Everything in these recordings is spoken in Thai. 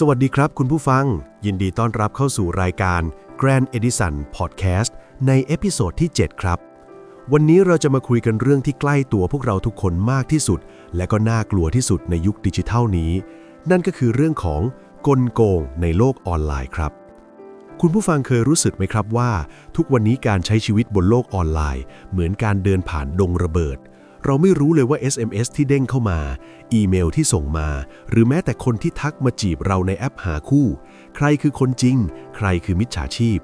สวัสดีครับคุณผู้ฟัง ยินดีต้อนรับเข้าสู่รายการ Grand Edison Podcast ในเอพิโซดที่ 7 ครับ วันนี้เราจะมาคุยกันเรื่องที่ใกล้ตัวพวกเราทุกคนมากที่สุด และก็น่ากลัวที่สุดในยุคดิจิทัลนี้ นั่นก็คือเรื่องของกลโกงในโลกออนไลน์ครับ คุณผู้ฟังเคยรู้สึกไหมครับว่า ทุกวันนี้การใช้ชีวิตบนโลกออนไลน์ เหมือนการเดินผ่านดงระเบิด เราไม่รู้เลยว่า SMS ที่เด้งเข้ามา อีเมลที่ส่งมา หรือแม้แต่คนที่ทักมาจีบเราในแอปหาคู่ ใครคือคนจริง ใครคือมิจฉาชีพ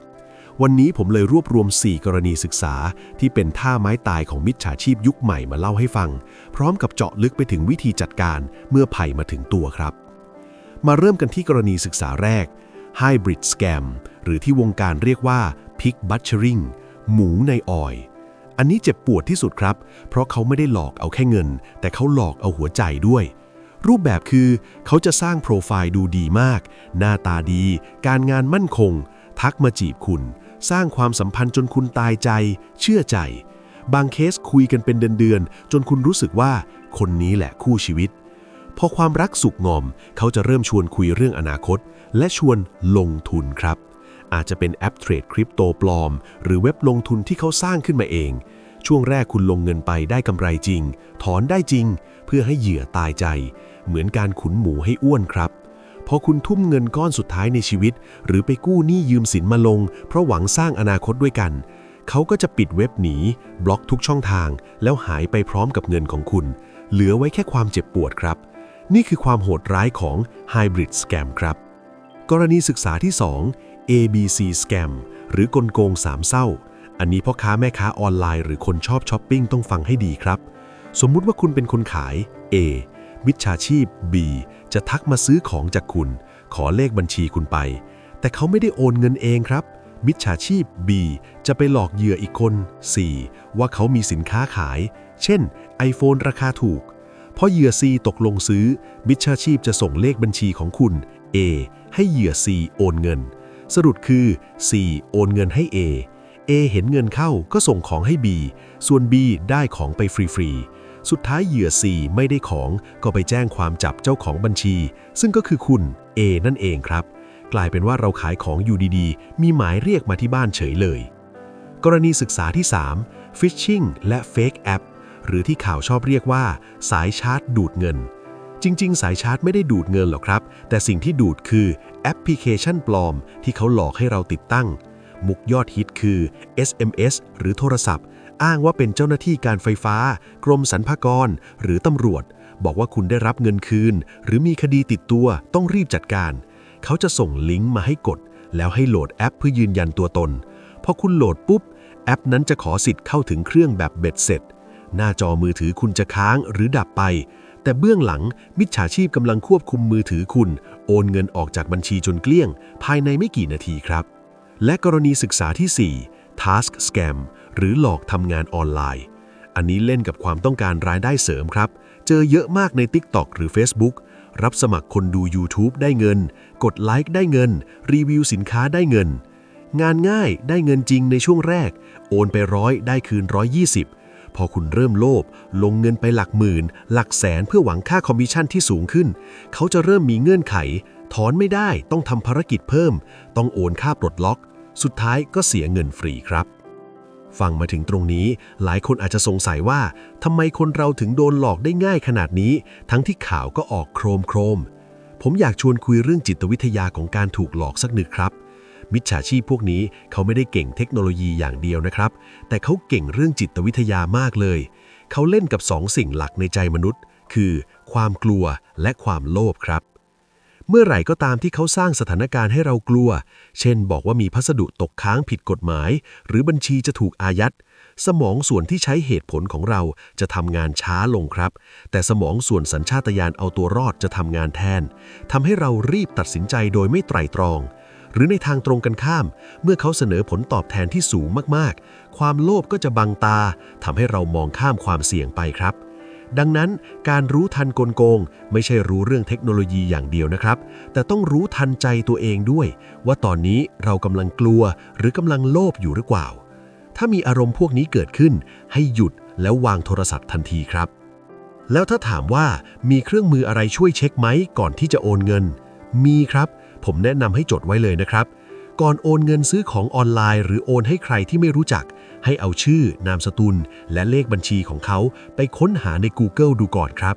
วันนี้ผมเลยรวบรวม 4 กรณีศึกษา ที่เป็นท่าไม้ตายของมิจฉาชีพยุคใหม่มาเล่าให้ฟัง พร้อมกับเจาะลึกไปถึงวิธีจัดการเมื่อภัยมาถึงตัวครับ มาเริ่มกันที่กรณีศึกษาแรก Hybrid Scam หรือที่วงการเรียกว่า Pig Butchering หมูในออย อันนี้เจ็บปวดที่สุดครับ เพราะเขาไม่ได้หลอกเอาแค่เงิน แต่เขาหลอกเอาหัวใจด้วย รูปแบบคือเขาจะสร้างโปรไฟล์ดูดีมาก หน้าตาดี การงานมั่นคง ทักมาจีบคุณ สร้างความสัมพันธ์จนคุณตายใจ เชื่อใจ บางเคสคุยกันเป็นเดือนๆจนคุณรู้สึกว่า คนนี้แหละคู่ชีวิตพอความรักสุกงอม เขาจะเริ่มชวนคุยเรื่องอนาคต และชวนลงทุนครับ อาจจะเป็นแอปเทรดคริปโตปลอม หรือเว็บลงทุนที่เขาสร้างขึ้นมาเอง ช่วงแรกคุณลงเงินไปได้กำไรจริง ถอนได้จริง เพื่อให้เหยื่อตายใจ เหมือนการขุนหมูให้อ้วนครับพอคุณทุ่มเงินก้อนสุดท้ายในชีวิต หรือไปกู้หนี้ยืมสินมาลง เพราะหวังสร้างอนาคตด้วยกัน เขาก็จะปิดเว็บหนี บล็อกทุกช่องทาง แล้วหายไปพร้อมกับเงินของคุณ เหลือไว้แค่ความเจ็บปวดครับ นี่คือความโหดร้ายของ Hybrid Scam ครับ กรณีศึกษาที่ 2 ABC Scam หรือกลโกงสามเศร้า อันนี้พ่อค้าแม่ค้าออนไลน์หรือคนชอบช้อปปิ้งต้องฟังให้ดีครับ สมมุติว่าคุณเป็นคนขาย A มิจฉาชีพ B จะทักมาซื้อของจากคุณ ขอเลขบัญชีคุณไป แต่เขาไม่ได้โอนเงินเองครับ มิจฉาชีพ B จะไปหลอกเหยื่ออีกคน C ว่าเขามีสินค้าขาย เช่น iPhone ราคาถูกพอเหยื่อ C ตกลงซื้อ มิจฉาชีพจะส่งเลขบัญชีของคุณ A ให้เหยื่อ C โอนเงิน สรุปคือ C โอนเงินให้ A A เห็นเงินเข้าก็ส่งของให้ B ส่วน B ได้ของไปฟรีๆ สุดท้ายเหยื่อ C ไม่ได้ของก็ไปแจ้งความจับเจ้าของบัญชี ซึ่งก็คือคุณ A นั่นเองครับ กลายเป็นว่าเราขายของอยู่ดีๆ มีหมายเรียกมาที่บ้านเฉยเลย กรณีศึกษาที่ 3 Phishing และ Fake App หรือที่ข่าวชอบเรียกว่า สายชาร์จดูดเงิน จริง ๆ สายชาร์จไม่ได้ดูดเงินหรอกครับ แต่สิ่งที่ดูดคือ แอปพลิเคชันปลอมที่เขาหลอกให้เราติดตั้ง มุกยอดฮิตคือ SMS หรือโทรศัพท์ อ้างว่าเป็นเจ้าหน้าที่การไฟฟ้า กรมสรรพากร หรือตำรวจ บอกว่าคุณได้รับเงินคืน หรือมีคดีติดตัวต้องรีบจัดการ เขาจะส่งลิงก์มาให้กด แล้วให้โหลดแอปเพื่อยืนยันตัวตน พอคุณโหลดปุ๊บ แอปนั้นจะขอสิทธิ์เข้าถึงเครื่องแบบเบ็ดเสร็จ หน้าจอมือถือคุณจะค้างหรือดับไปแต่เบื้องหลังมิจฉาชีพกำลังควบคุมมือถือคุณ โอนเงินออกจากบัญชีจนเกลี้ยง ภายในไม่กี่นาทีครับ และกรณีศึกษาที่ 4 Task Scam หรือหลอกทำงานออนไลน์ อันนี้เล่นกับความต้องการรายได้เสริมครับ เจอเยอะมากใน TikTok หรือ Facebook รับสมัครคนดู YouTube ได้เงิน กดไลค์ได้เงิน รีวิวสินค้าได้เงิน งานง่ายได้เงินจริงในช่วงแรก โอนไปร้อยได้คืน 120 พอคุณเริ่มโลภลงเงินไปหลักหมื่น หลักแสนเพื่อหวังค่าคอมมิชชั่นที่สูงขึ้น เขาจะเริ่มมีเงื่อนไข ถอนไม่ได้ต้องทำภารกิจเพิ่ม ต้องโอนค่าปลดล็อก สุดท้ายก็เสียเงินฟรีครับฟังมาถึงตรงนี้ หลายคนอาจจะสงสัยว่าทำไมคนเราถึงโดนหลอกได้ง่ายขนาดนี้ ทั้งที่ข่าวก็ออกโครมโครม ผมอยากชวนคุยเรื่องจิตวิทยาของการถูกหลอกสักหนึ่งครับ มิจฉาชีพพวกนี้เขาไม่ได้เก่งเทคโนโลยีอย่างเดียวนะครับ แต่เขาเก่งเรื่องจิตวิทยามากเลย เขาเล่นกับสองสิ่งหลักในใจมนุษย์ คือความกลัวและความโลภครับ เมื่อไหร่ก็ตามที่เขาสร้างสถานการณ์ให้เรากลัว เช่น บอกว่ามีพัสดุตกค้างผิดกฎหมาย หรือบัญชีจะถูกอายัด สมองส่วนที่ใช้เหตุผลของเราจะทำงานช้าลงครับ แต่สมองส่วนสัญชาตญาณเอาตัวรอดจะทำงานแทนทำให้เรารีบตัดสินใจโดยไม่ไตร่ตรอง หรือในทางตรงกันข้าม เมื่อเขาเสนอผลตอบแทนที่สูงมากๆ ความโลภก็จะบังตาทำให้เรามองข้ามความเสี่ยงไปครับ ดังนั้นการรู้ทันกลโกง ไม่ใช่รู้เรื่องเทคโนโลยีอย่างเดียวนะครับ แต่ต้องรู้ทันใจตัวเองด้วย ว่าตอนนี้เรากำลังกลัวหรือกำลังโลภอยู่หรือเปล่า ถ้ามีอารมณ์พวกนี้เกิดขึ้น ให้หยุดแล้ววางโทรศัพท์ทันทีครับ แล้วถ้าถามว่ามีเครื่องมืออะไรช่วยเช็คไหมก่อนที่จะโอนเงิน มีครับ ผมแนะนำให้จดไว้เลยนะครับ ก่อนโอนเงินซื้อของออนไลน์ หรือโอนให้ใครที่ไม่รู้จัก ให้เอาชื่อ นามสกุล และเลขบัญชีของเขาไปค้นหาใน Google ดูก่อนครับ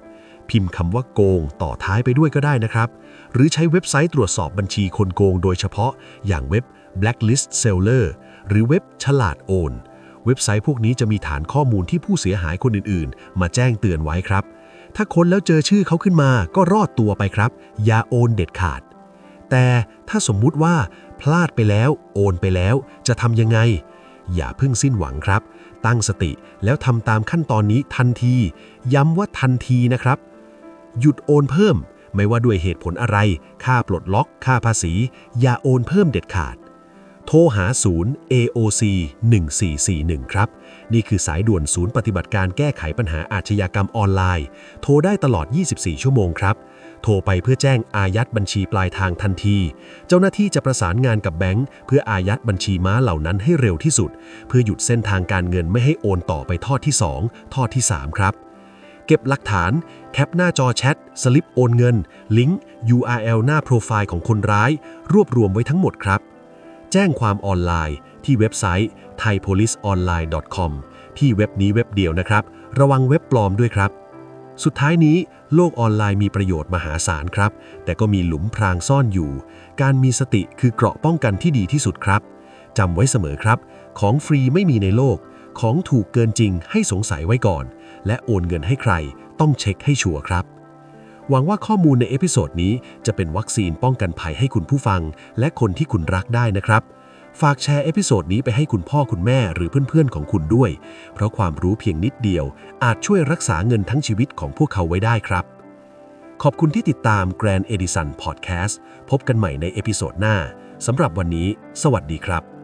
พิมพ์คำว่าโกงต่อท้ายไปด้วยก็ได้นะครับ หรือใช้เว็บไซต์ตรวจสอบบัญชีคนโกงโดยเฉพาะ อย่างเว็บ Blacklist Seller หรือเว็บฉลาดโอน เว็บไซต์พวกนี้จะมีฐานข้อมูลที่ผู้เสียหายคนอื่นๆ มาแจ้งเตือนไว้ครับ ถ้าค้นแล้วเจอชื่อเขาขึ้นมาก็รอดตัวไปครับ อย่าโอนเด็ดขาด แต่ถ้าสมมุติว่าพลาดไปแล้วโอนไปแล้ว จะทำยังไง อย่าเพิ่งสิ้นหวังครับ ตั้งสติแล้วทำตามขั้นตอนนี้ทันที ย้ำว่าทันทีนะครับ หยุดโอนเพิ่ม ไม่ว่าด้วยเหตุผลอะไร ค่าปลดล็อก ค่าภาษี อย่าโอนเพิ่มเด็ดขาด โทรหาศูนย์ AOC 1441 ครับ นี่คือสายด่วนศูนย์ปฏิบัติการแก้ไขปัญหาอาชญากรรมออนไลน์ โทรได้ตลอด 24 ชั่วโมงครับ โทรไปเพื่อแจ้งอายัดบัญชีปลายทางทันที เจ้าหน้าที่จะประสานงานกับแบงค์เพื่ออายัดบัญชีม้าเหล่านั้นให้เร็วที่สุด เพื่อหยุดเส้นทางการเงินไม่ให้โอนต่อไปทอดที่ 2 ทอดที่ 3 ครับ เก็บหลักฐาน แคปหน้าจอแชท สลิปโอนเงิน ลิงก์ URL หน้าโปรไฟล์ของคนร้าย รวบรวมไว้ทั้งหมดครับ แจ้งความออนไลน์ ที่เว็บไซต์ thaipoliceonline.com ที่เว็บนี้เว็บเดียวนะครับ ระวังเว็บปลอมด้วยครับ สุดท้ายนี้ โลกออนไลน์มีประโยชน์มหาศาลครับ แต่ก็มีหลุมพรางซ่อนอยู่ การมีสติคือเกราะป้องกันที่ดีที่สุดครับจำไว้เสมอครับ ของฟรีไม่มีในโลก ของถูกเกินจริงให้สงสัยไว้ก่อน และโอนเงินให้ใคร ต้องเช็คให้ชัวร์ครับ หวังว่าข้อมูลในเอพิโซดนี้จะเป็นวัคซีนป้องกันภัยให้คุณผู้ฟัง และคนที่คุณรักได้นะครับ ฝากแชร์เอพิโซดนี้ไปให้คุณพ่อคุณแม่หรือเพื่อนๆของคุณด้วย เพราะความรู้เพียงนิดเดียว อาจช่วยรักษาเงินทั้งชีวิตของพวกเขาไว้ได้ครับ ขอบคุณที่ติดตาม Grand Edison Podcast พบกันใหม่ในเอพิโซดหน้าสำหรับวันนี้ สวัสดีครับ